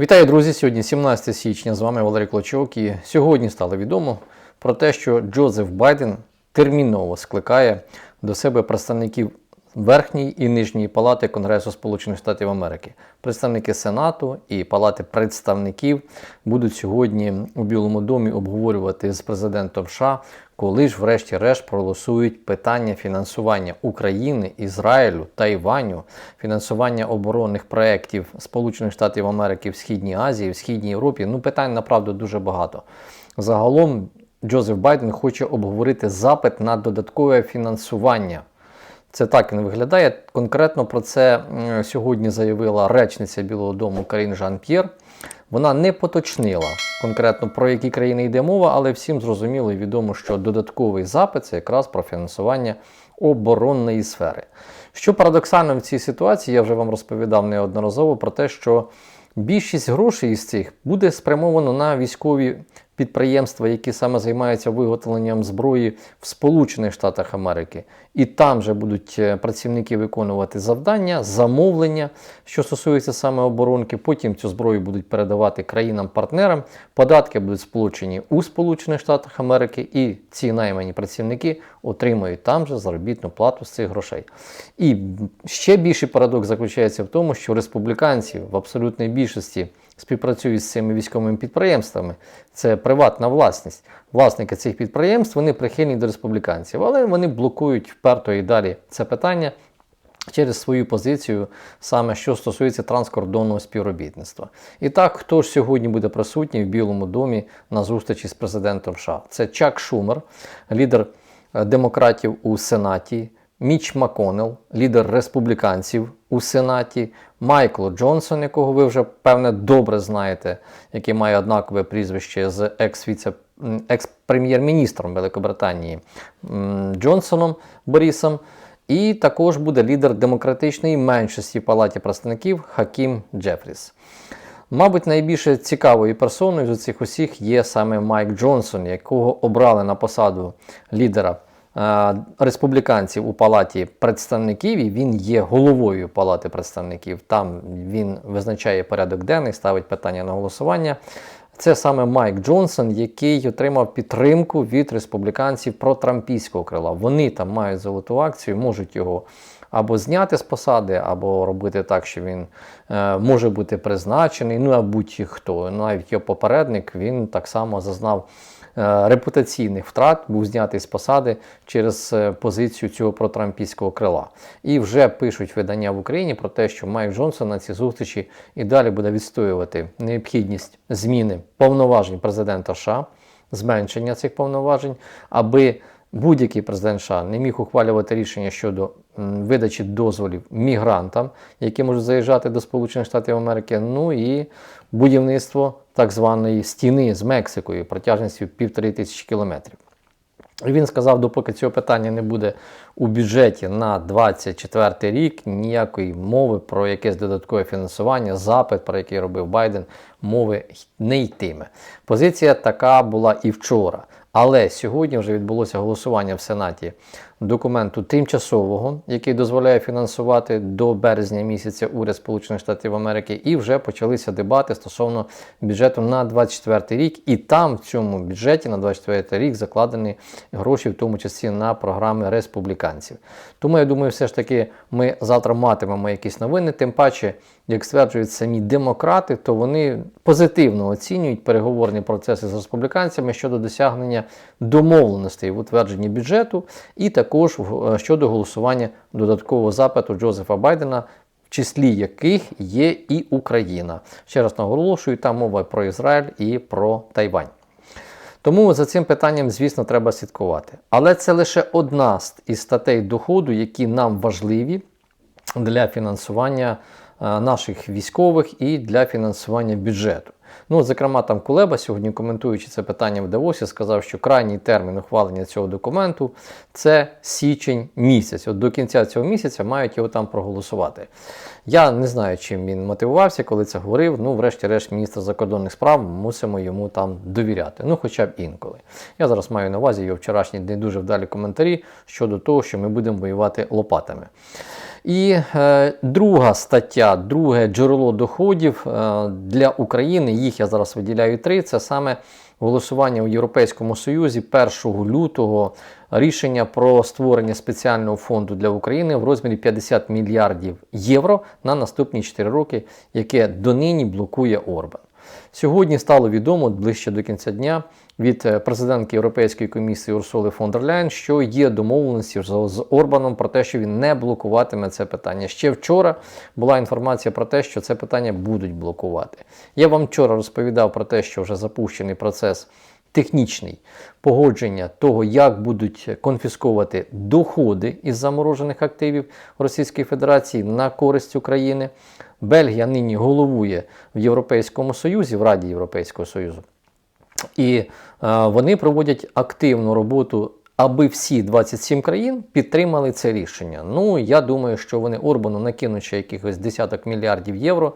Вітаю, друзі! Сьогодні 17 січня. З вами Валерій Клочок. І сьогодні стало відомо про те, що Джозеф Байден терміново скликає до себе представників Верхньої і Нижньої палати Конгресу Сполучених Штатів Америки. Представники Сенату і Палати представників будуть сьогодні у Білому домі обговорювати з президентом США, коли ж, врешті-решт, проголосують питання фінансування України, Ізраїлю, Тайваню, фінансування оборонних проєктів Сполучених Штатів Америки в Східній Азії, в Східній Європі. Ну, питань направду дуже багато. Загалом Джозеф Байден хоче обговорити запит на додаткове фінансування. Це так він виглядає. Конкретно про це сьогодні заявила речниця Білого Дому Карін Жан П'єр. Вона не поточнила конкретно про які країни йде мова, але всім зрозуміло і відомо, що додатковий запит це якраз про фінансування оборонної сфери. Що парадоксально в цій ситуації, я вже вам розповідав неодноразово про те, що більшість грошей із цих буде спрямовано на військові підприємства, які саме займаються виготовленням зброї в Сполучених Штатах Америки. І там же будуть е, працівники виконувати завдання, замовлення, що стосується саме оборонки. Потім цю зброю будуть передавати країнам-партнерам. Податки будуть сполучені у Сполучених Штатах Америки, і ці наймані працівники отримують там же заробітну плату з цих грошей. І ще більший парадокс заключається в тому, що республіканці в абсолютній більшості співпрацюють з цими військовими підприємствами. Це приватна власність. Власники цих підприємств вони прихильні до республіканців, але вони блокують вперто і далі це питання. Через свою позицію, саме що стосується транскордонного співробітництва. І так, хто ж сьогодні буде присутній в Білому домі на зустрічі з президентом США? Це Чак Шумер, лідер е, демократів у Сенаті, Міч Маконел, лідер республіканців у Сенаті, Майкл Джонсон, якого ви вже певне добре знаєте, який має однакове прізвище з екс-прем'єр-міністром Великобританії Джонсоном Борісом. І також буде лідер демократичної меншості в Палаті представників Хакім Джефріс. Мабуть, найбільш цікавою персоною з цих усіх є саме Майк Джонсон, якого обрали на посаду лідера республіканців у Палаті представників, і він є головою Палати представників. Там він визначає порядок денний, ставить питання на голосування. Це саме Майк Джонсон, який отримав підтримку від республіканців протрампійського крила. Вони там мають золоту акцію, можуть його або зняти з посади, або робити так, що він е, може бути призначений. Ну а будь-хто. Навіть його попередник він так само зазнав е, репутаційних втрат, був знятий з посади через е, позицію цього протрампійського крила. І вже пишуть видання в Україні про те, що Майк Джонсон на цій зустрічі і далі буде відстоювати необхідність зміни повноважень президента США, зменшення цих повноважень, аби будь-який президент США не міг ухвалювати рішення щодо видачі дозволів мігрантам, які можуть заїжджати до Сполучених Штатів Америки, ну і будівництво так званої стіни з Мексикою протяжністю півтори тисячі кілометрів. І він сказав, допоки цього питання не буде у бюджеті на 24 рік, ніякої мови про якесь додаткове фінансування, запит, про який робив Байден, мови не йтиме. Позиція така була і вчора. Але сьогодні вже відбулося голосування в Сенаті документу тимчасового, який дозволяє фінансувати до березня місяця уряд Сполучених Штатів Америки, і вже почалися дебати стосовно бюджету на 24 рік. І там в цьому бюджеті на 24 рік закладені гроші, в тому числі на програми республіканців. Тому я думаю, все ж таки ми завтра матимемо якісь новини. Тим паче, як стверджують самі демократи, то вони позитивно оцінюють переговорні процеси з республіканцями щодо досягнення домовленостей в утвердженні бюджету, і також в- е, щодо голосування додаткового запиту Джозефа Байдена. В числі яких є і Україна. Ще раз наголошую, там мова про Ізраїль і про Тайвань. Тому за цим питанням, звісно, треба слідкувати. Але це лише одна з статей доходу, які нам важливі для фінансування наших військових і для фінансування бюджету. Ну, зокрема, там Кулеба сьогодні коментуючи це питання в Давосі, сказав, що крайній термін ухвалення цього документу це січень місяць. От до кінця цього місяця мають його там проголосувати. Я не знаю, чим він мотивувався, коли це говорив. Ну, врешті-решт, міністр закордонних справ мусимо йому там довіряти. Ну, хоча б інколи. Я зараз маю на увазі його вчорашні не дуже вдалі коментарі щодо того, що ми будемо воювати лопатами. І е, друга стаття, друге джерело доходів е, для України, їх я зараз виділяю три. Це саме голосування у Європейському Союзі 1 лютого рішення про створення спеціального фонду для України в розмірі 50 мільярдів євро на наступні 4 роки, яке донині блокує Орбан. Сьогодні стало відомо ближче до кінця дня від е, президентки Європейської комісії Урсули фон дер Ляйн, що є домовленості з з Орбаном про те, що він не блокуватиме це питання. Ще вчора була інформація про те, що це питання будуть блокувати. Я вам вчора розповідав про те, що вже запущений процес. Технічний погодження того, як будуть конфісковувати доходи із заморожених активів Російської Федерації на користь України. Бельгія нині головує в Європейському Союзі, в Раді Європейського Союзу. І е, вони проводять активну роботу, аби всі 27 країн підтримали це рішення. Ну, я думаю, що вони Орбану накинуть ще якихось десяток мільярдів євро,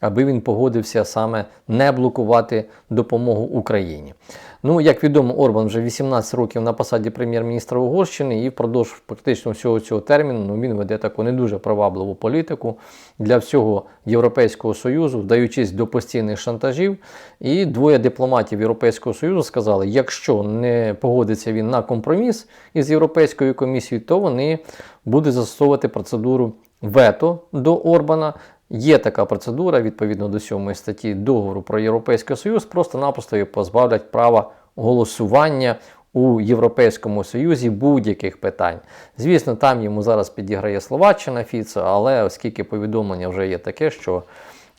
аби він погодився саме не блокувати допомогу Україні. Ну, як відомо, Орбан вже 18 років на посаді прем'єр-міністра Угорщини, і впродовж практично всього цього терміну ну, він веде таку не дуже привабливу політику для всього Європейського Союзу, вдаючись до постійних шантажів. І двоє дипломатів Європейського Союзу сказали, якщо не погодиться він на компроміс із Європейською комісією, то вони будуть застосовувати процедуру вето до Орбана. Є така процедура відповідно до 7 статті договору про Європейський Союз, просто-напросто її позбавлять права голосування у Європейському Союзі будь-яких питань. Звісно, там йому зараз підіграє Словаччина Фіцо, але оскільки повідомлення вже є таке, що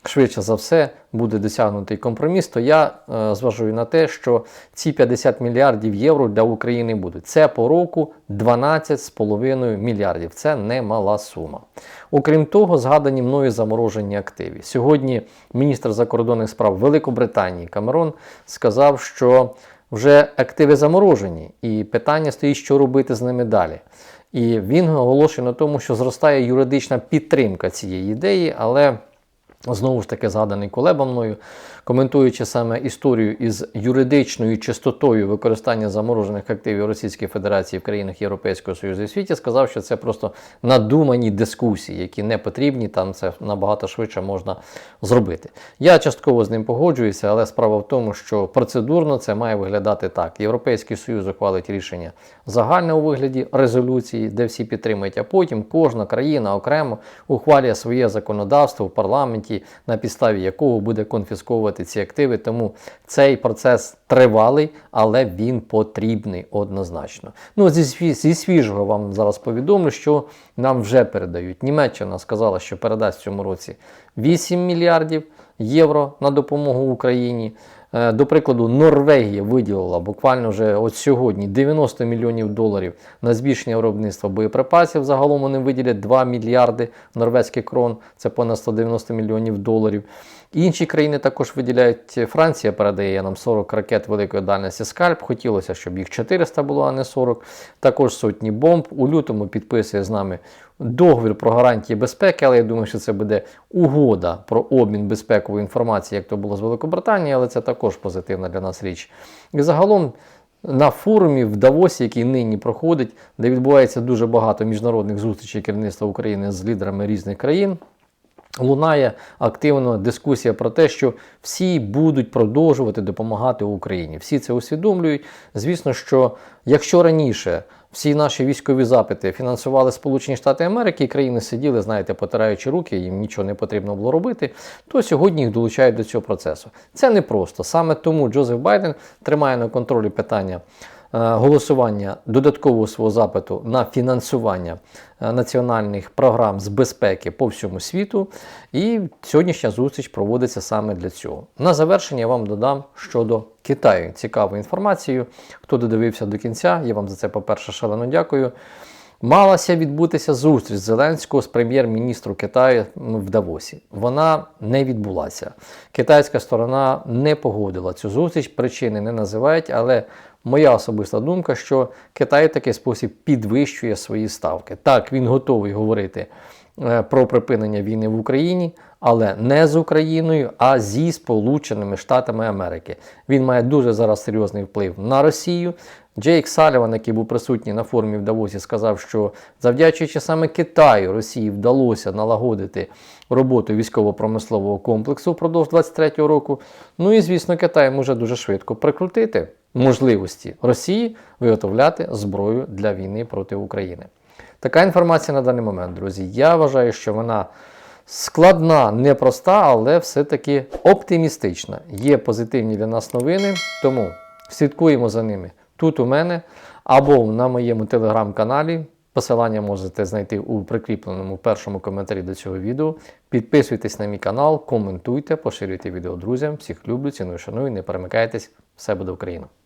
швидше за все буде досягнутий компроміс, то я е, зважую на те, що ці 50 мільярдів євро для України будуть. Це по року 12,5 мільярдів. Це немала сума. Окрім того, згадані мною заморожені активи. Сьогодні міністр закордонних справ Великобританії Камерон сказав, що вже активи заморожені, і питання стоїть, що робити з ними далі. І він оголошує на тому, що зростає юридична підтримка цієї ідеї, але Знову ж таки, згаданий колеба мною, коментуючи саме історію із юридичною чистотою використання заморожених активів Російської Федерації в країнах Європейського Союзу і світі, сказав, що це просто надумані дискусії, які не потрібні, там це набагато швидше можна зробити. Я частково з ним погоджуюся, але справа в тому, що процедурно це має виглядати так: Європейський Союз ухвалить рішення загальне у вигляді резолюції, де всі підтримують, а потім кожна країна окремо ухвалює своє законодавство в парламенті на підставі якого буде конфісковувати ці активи. Тому цей процес тривалий, але він потрібний однозначно. Ну, зі свіжого вам зараз повідомлю, що нам вже передають. Німеччина сказала, що передасть в цьому році 8 мільярдів євро на допомогу Україні. Е, до прикладу, Норвегія виділила буквально вже от сьогодні 90 мільйонів доларів на збільшення виробництва боєприпасів. Загалом вони виділять 2 мільярди норвезьких крон, це понад 190 мільйонів доларів. Інші країни також виділяють. Франція передає нам 40 ракет великої дальності скальп. Хотілося, щоб їх 400 було, а не 40. Також сотні бомб. У лютому підписує з нами договір про гарантії безпеки, але я думаю, що це буде угода про обмін безпекової інформації, як то було з Великобританією, але це також позитивна для нас річ. І загалом. На форумі в Давосі, який нині проходить, де відбувається дуже багато міжнародних зустрічей керівництва України з лідерами різних країн, лунає активна дискусія про те, що всі будуть продовжувати допомагати Україні. Всі це усвідомлюють. Звісно, що якщо раніше всі наші військові запити фінансували Сполучені Штати Америки, і країни сиділи, знаєте, потираючи руки, їм нічого не потрібно було робити, то сьогодні їх долучають до цього процесу. Це непросто. Саме тому Джозеф Байден тримає на контролі питання. Е, голосування додаткового свого запиту на фінансування е, національних програм з безпеки по всьому світу. І сьогоднішня зустріч проводиться саме для цього. На завершення я вам додам щодо Китаю цікаву інформацію. Хто додивився до кінця, я вам за це, по-перше, шалено дякую. Малася відбутися зустріч Зеленського з прем'єр-міністром Китаю в Давосі. Вона не відбулася. Китайська сторона не погодила цю зустріч, причини не називають, але моя особиста думка, що Китай в такий спосіб підвищує свої ставки. Так, він готовий говорити е, про припинення війни в Україні, але не з Україною, а зі Сполученими Штатами Америки. Він має дуже зараз серйозний вплив на Росію. Джейк Саліван, який був присутній на форумі в Давосі, сказав, що завдячуючи саме Китаю, Росії вдалося налагодити роботу військово-промислового комплексу впродовж 23-го року. Ну і звісно, Китай може дуже швидко прикрутити можливості Росії виготовляти зброю для війни проти України. Така інформація на даний момент, друзі. Я вважаю, що вона складна, непроста, але все-таки оптимістична. Є позитивні для нас новини, тому слідкуємо за ними тут у мене або на моєму телеграм-каналі. Посилання можете знайти у прикріпленому першому коментарі до цього відео. Підписуйтесь на мій канал, коментуйте, поширюйте відео друзям. Всіх люблю, ціную, шаную, не перемикайтесь. Все буде Україна!